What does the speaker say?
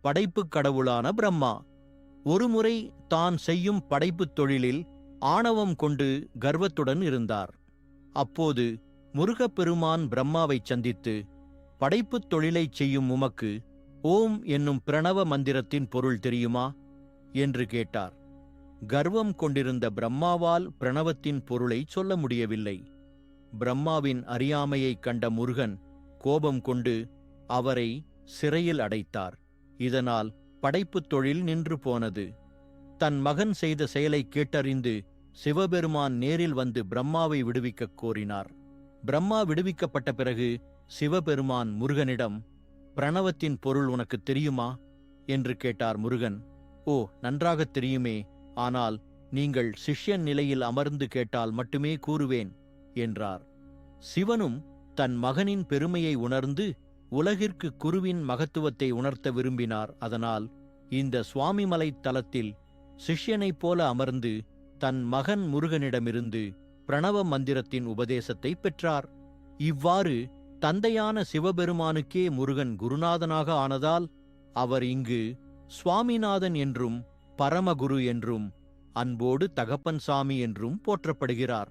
படைப்புக் கடவுளான பிரம்மா. ஒருமுறை தான் செய்யும் படைப்புத் தொழிலில் ஆணவம் கொண்டு கர்வத்துடன் இருந்தார். அப்போது முருகப்பெருமான் பிரம்மாவைச் சந்தித்து படைப்புத் தொழிலைச் செய்யும் உமக்கு ஓம் என்னும் பிரணவ மந்திரத்தின் பொருள் தெரியுமா? என்று கேட்டார். கர்வம் கொண்டிருந்த பிரம்மாவால் பிரணவத்தின் பொருளை சொல்ல முடியவில்லை. பிரம்மாவின் அறியாமையைக் கண்ட முருகன் கோபம் கொண்டு அவரை சிறையில் அடைத்தார். இதனால் படைப்புத் தொழில் நின்று போனது. தன் மகன் செய்த செயலைக் கேட்டறிந்து சிவபெருமான் நேரில் வந்து பிரம்மாவை விடுவிக்கக் கோரினார். பிரம்மா விடுவிக்கப்பட்ட பிறகு சிவபெருமான் முருகனிடம் பிரணவத்தின் பொருள் உனக்கு தெரியுமா? என்று கேட்டார் முருகன். ஓ நன்றாகத் தெரியுமே. ஆனால் நீங்கள் சிஷ்யன் நிலையில் அமர்ந்து கேட்டால் மட்டுமே கூறுவேன் என்றார். சிவனும் தன் மகனின் பெருமையை உணர்ந்து உலகிற்கு குருவின் மகத்துவத்தை உணர்த்த விரும்பினார். அதனால் இந்த சுவாமிமலை தலத்தில் சிஷ்யனைப் போல அமர்ந்து தன் மகன் முருகனிடமிருந்து பிரணவ மந்திரத்தின் உபதேசத்தை பெற்றார். இவ்வாறு தந்தையான சிவபெருமானுக்கே முருகன் குருநாதனாக ஆனதால் அவர் இங்கு சுவாமிநாதன் என்றும் பரமகுரு என்றும் அன்போடு தகப்பன் சாமி என்றும் போற்றப்படுகிறார்.